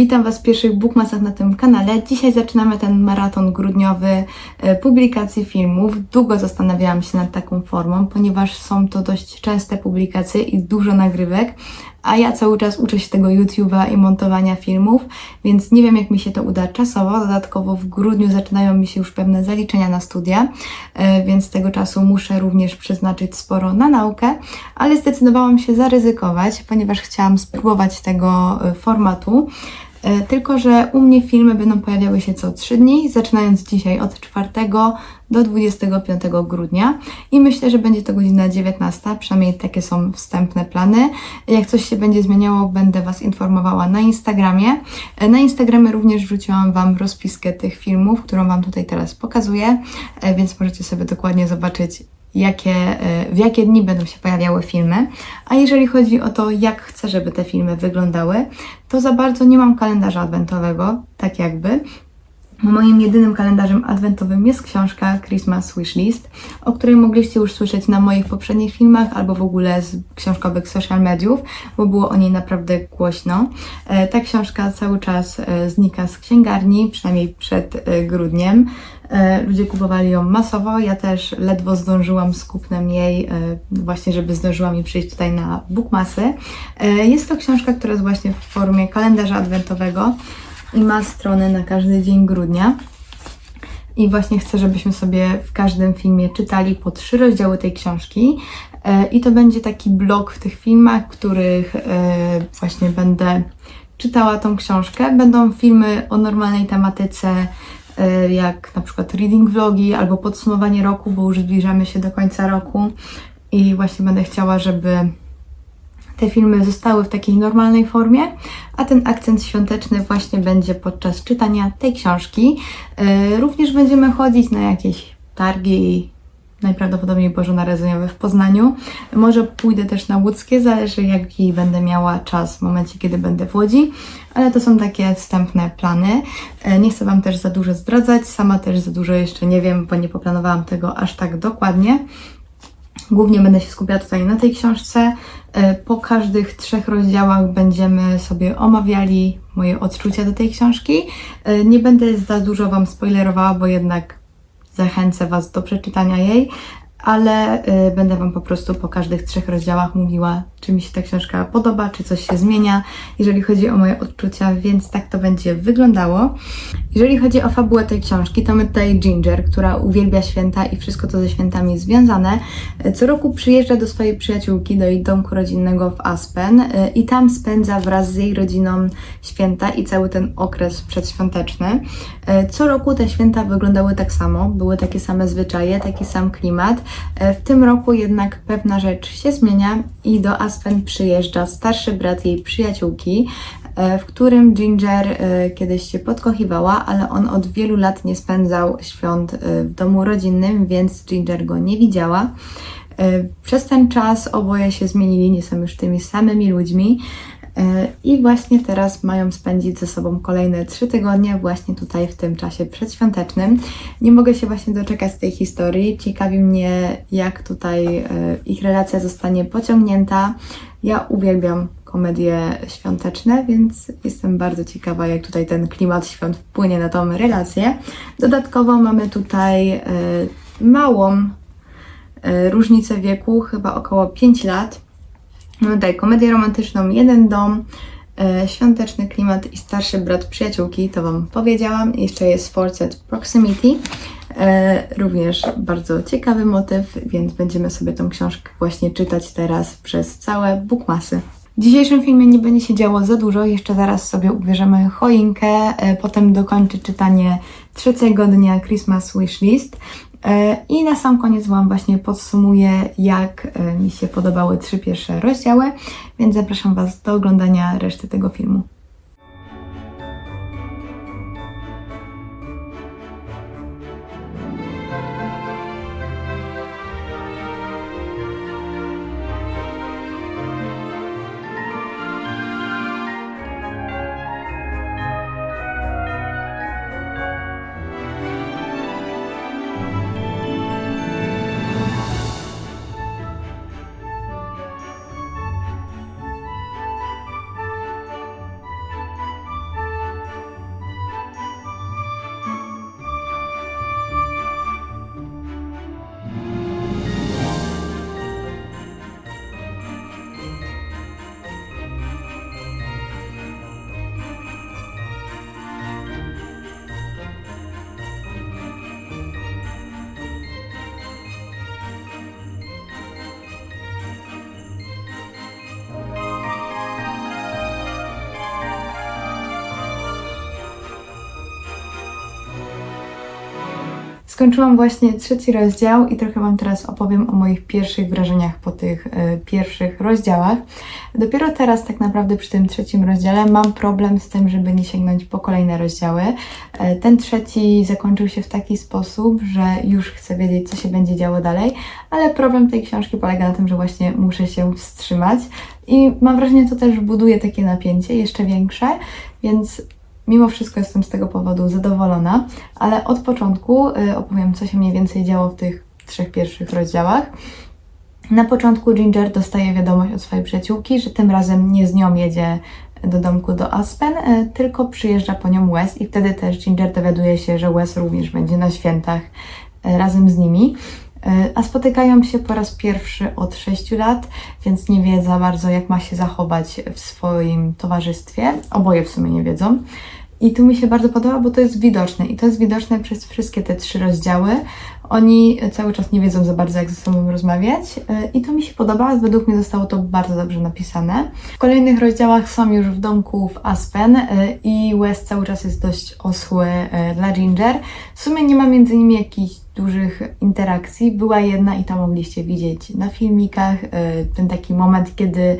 Witam Was w pierwszych bookmasach na tym kanale. Dzisiaj zaczynamy ten maraton grudniowy e, publikacji filmów. Długo zastanawiałam się nad taką formą, ponieważ są to dość częste publikacje i dużo nagrywek, a ja cały czas uczę się tego YouTube'a i montowania filmów, więc nie wiem jak mi się to uda czasowo. Dodatkowo w grudniu zaczynają mi się już pewne zaliczenia na studia, e, więc tego czasu muszę również przeznaczyć sporo na naukę, ale zdecydowałam się zaryzykować, ponieważ chciałam spróbować tego e, formatu. E, Tylko, że u mnie filmy będą pojawiały się co 3 dni, zaczynając dzisiaj od 4 do 25 grudnia i myślę, że będzie to godzina 19, przynajmniej takie są wstępne plany. Jak coś się będzie zmieniało, będę Was informowała na Instagramie. E, Na Instagramie również wrzuciłam Wam rozpiskę tych filmów, którą Wam tutaj teraz pokazuję, e, więc możecie sobie dokładnie zobaczyć, jakie, e, w jakie dni będą się pojawiały filmy. A jeżeli chodzi o to, jak chcę, żeby te filmy wyglądały, to za bardzo nie mam kalendarza adwentowego, tak jakby. Moim jedynym kalendarzem adwentowym jest książka Christmas Wishlist, o której mogliście już słyszeć na moich poprzednich filmach albo w ogóle z książkowych social mediów, bo było o niej naprawdę głośno. E, Ta książka cały czas e, znika z księgarni, przynajmniej przed grudniem. E, Ludzie kupowali ją masowo, ja też ledwo zdążyłam z kupnem jej, e, właśnie żeby zdążyła mi przyjść tutaj na bookmasy. E, Jest to książka, która jest właśnie w formie kalendarza adwentowego i ma strony na każdy dzień grudnia. I właśnie chcę, żebyśmy sobie w każdym filmie czytali po trzy rozdziały tej książki. I to będzie taki blok w tych filmach, których właśnie będę czytała tą książkę. Będą filmy o normalnej tematyce, jak na przykład reading vlogi albo podsumowanie roku, bo już zbliżamy się do końca roku. I właśnie będę chciała, żeby te filmy zostały w takiej normalnej formie, a ten akcent świąteczny właśnie będzie podczas czytania tej książki. Yy, Również będziemy chodzić na jakieś targi, najprawdopodobniej bożonarodzeniowe w Poznaniu. Może pójdę też na łódzkie, zależy jaki będę miała czas w momencie, kiedy będę w Łodzi, ale to są takie wstępne plany. Yy, Nie chcę Wam też za dużo zdradzać, sama też za dużo jeszcze nie wiem, bo nie poplanowałam tego aż tak dokładnie. Głównie będę się skupiała tutaj na tej książce. E, Po każdych trzech rozdziałach będziemy sobie omawiali moje odczucia do tej książki. E, Nie będę za dużo Wam spoilerowała, bo jednak zachęcę Was do przeczytania jej, ale e, będę Wam po prostu po każdych trzech rozdziałach mówiła, czy mi się ta książka podoba, czy coś się zmienia, jeżeli chodzi o moje odczucia, więc tak to będzie wyglądało. Jeżeli chodzi o fabułę tej książki, to my tutaj Ginger, która uwielbia święta i wszystko to ze świętami związane, e, co roku przyjeżdża do swojej przyjaciółki, do jej domku rodzinnego w Aspen e, i tam spędza wraz z jej rodziną święta i cały ten okres przedświąteczny. E, Co roku te święta wyglądały tak samo, były takie same zwyczaje, taki sam klimat. E, W tym roku jednak pewna rzecz się zmienia i do Aspen przyjeżdża starszy brat jej przyjaciółki, e, w którym Ginger e, kiedyś się podkochiwała, ale on od wielu lat nie spędzał świąt w domu rodzinnym, więc Ginger go nie widziała. Przez ten czas oboje się zmienili, nie są już tymi samymi ludźmi. E, I właśnie teraz mają spędzić ze sobą kolejne trzy tygodnie, właśnie tutaj w tym czasie przedświątecznym. Nie mogę się właśnie doczekać tej historii. Ciekawi mnie, jak tutaj e, ich relacja zostanie pociągnięta. Ja uwielbiam komedie świąteczne, więc jestem bardzo ciekawa, jak tutaj ten klimat świąt wpłynie na tą relację. Dodatkowo mamy tutaj e, małą różnicę wieku, chyba około 5 lat. Mamy tutaj komedię romantyczną, jeden dom, e, świąteczny klimat i starszy brat przyjaciółki, to Wam powiedziałam. Jeszcze jest Forced Proximity, e, również bardzo ciekawy motyw, więc będziemy sobie tą książkę właśnie czytać teraz przez całe bookmasy. W dzisiejszym filmie nie będzie się działo za dużo, jeszcze zaraz sobie ubierzemy choinkę, e, potem dokończę czytanie trzeciego dnia Christmas Wishlist. E, I na sam koniec Wam właśnie podsumuję, jak e, mi się podobały trzy pierwsze rozdziały, więc zapraszam Was do oglądania reszty tego filmu. Skończyłam właśnie trzeci rozdział i trochę Wam teraz opowiem o moich pierwszych wrażeniach po tych e, pierwszych rozdziałach. Dopiero teraz, tak naprawdę, przy tym trzecim rozdziale, mam problem z tym, żeby nie sięgnąć po kolejne rozdziały. E, ten trzeci zakończył się w taki sposób, że już chcę wiedzieć, co się będzie działo dalej, ale problem tej książki polega na tym, że właśnie muszę się wstrzymać i mam wrażenie, to też buduje takie napięcie jeszcze większe, więc Mimo wszystko jestem z tego powodu zadowolona, ale od początku y, opowiem, co się mniej więcej działo w tych trzech pierwszych rozdziałach. Na początku Ginger dostaje wiadomość od swojej przyjaciółki, że tym razem nie z nią jedzie do domku do Aspen, y, tylko przyjeżdża po nią Wes i wtedy też Ginger dowiaduje się, że Wes również będzie na świętach y, razem z nimi. A spotykają się po raz pierwszy od 6 lat, więc nie wie za bardzo, jak ma się zachować w swoim towarzystwie. Oboje w sumie nie wiedzą. I tu mi się bardzo podoba, bo to jest widoczne i to jest widoczne przez wszystkie te trzy rozdziały. Oni cały czas nie wiedzą za bardzo, jak ze sobą rozmawiać e, i to mi się podoba. Według mnie zostało to bardzo dobrze napisane. W kolejnych rozdziałach są już w domku w Aspen e, i Wes cały czas jest dość osły e, dla Ginger. W sumie nie ma między nimi jakichś dużych interakcji. Była jedna i to mogliście widzieć na filmikach. Ten taki moment, kiedy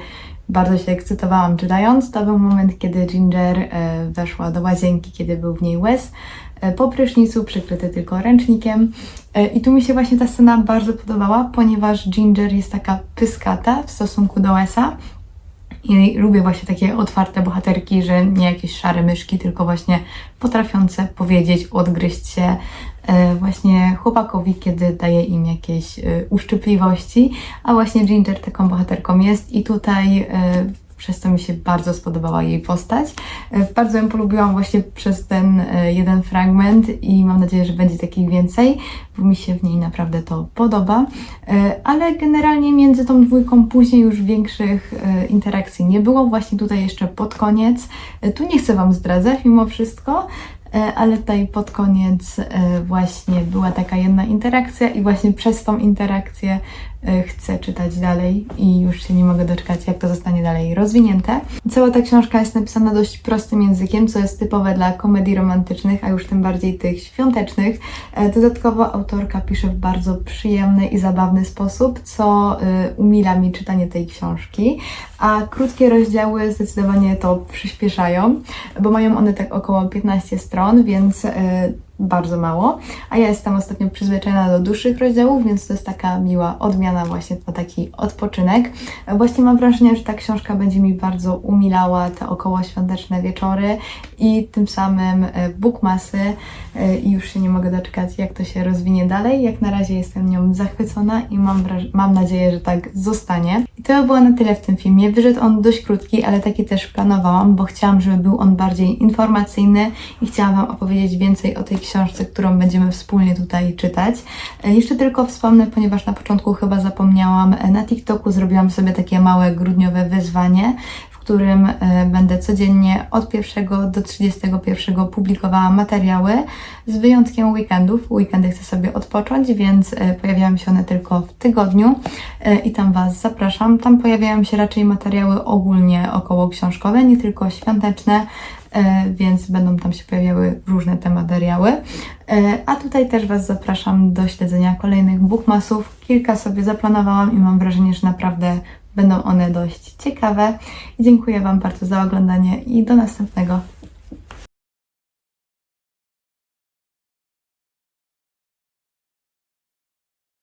bardzo się ekscytowałam czytając. To był moment, kiedy Ginger e, weszła do łazienki, kiedy był w niej Wes. E, po prysznicu przykryty tylko ręcznikiem. E, I tu mi się właśnie ta scena bardzo podobała, ponieważ Ginger jest taka pyskata w stosunku do Wesa. I lubię właśnie takie otwarte bohaterki, że nie jakieś szare myszki, tylko właśnie potrafiące powiedzieć, odgryźć się właśnie chłopakowi, kiedy daje im jakieś e, uszczypliwości. A właśnie Ginger taką bohaterką jest i tutaj e, przez to mi się bardzo spodobała jej postać. E, bardzo ją polubiłam właśnie przez ten e, jeden fragment i mam nadzieję, że będzie takich więcej, bo mi się w niej naprawdę to podoba. E, ale generalnie między tą dwójką później już większych interakcji nie było. Właśnie tutaj jeszcze pod koniec. Tu nie chcę Wam zdradzać mimo wszystko, ale tutaj pod koniec właśnie była taka jedna interakcja i właśnie przez tą interakcję E, chcę czytać dalej i już się nie mogę doczekać, jak to zostanie dalej rozwinięte. Cała ta książka jest napisana dość prostym językiem, co jest typowe dla komedii romantycznych, a już tym bardziej tych świątecznych. E, dodatkowo autorka pisze w bardzo przyjemny i zabawny sposób, co e, umila mi czytanie tej książki, a krótkie rozdziały zdecydowanie to przyspieszają, bo mają one tak około 15 stron, więc bardzo mało, a ja jestem ostatnio przyzwyczajona do dłuższych rozdziałów, więc to jest taka miła odmiana właśnie na taki odpoczynek. Właśnie mam wrażenie, że ta książka będzie mi bardzo umilała te około świąteczne wieczory i tym samym e, bookmasy e, i już się nie mogę doczekać, jak to się rozwinie dalej. Jak na razie jestem nią zachwycona i mam, mam nadzieję, że tak zostanie. I to by było na tyle w tym filmie. Wyszedł on dość krótki, ale taki też planowałam, bo chciałam, żeby był on bardziej informacyjny i chciałam Wam opowiedzieć więcej o tej książce książce, którą będziemy wspólnie tutaj czytać. E, jeszcze tylko wspomnę, ponieważ na początku chyba zapomniałam, e, na TikToku zrobiłam sobie takie małe grudniowe wyzwanie, w którym e, będę codziennie od 1 do 31 publikowała materiały, z wyjątkiem weekendów. Weekendy chcę sobie odpocząć, więc pojawiają się one tylko w tygodniu i tam Was zapraszam. Tam pojawiają się raczej materiały ogólnie około książkowe, nie tylko świąteczne, więc będą tam się pojawiały różne te materiały. E, a tutaj też Was zapraszam do śledzenia kolejnych bookmasów. Kilka sobie zaplanowałam i mam wrażenie, że naprawdę będą one dość ciekawe. Dziękuję Wam bardzo za oglądanie i do następnego.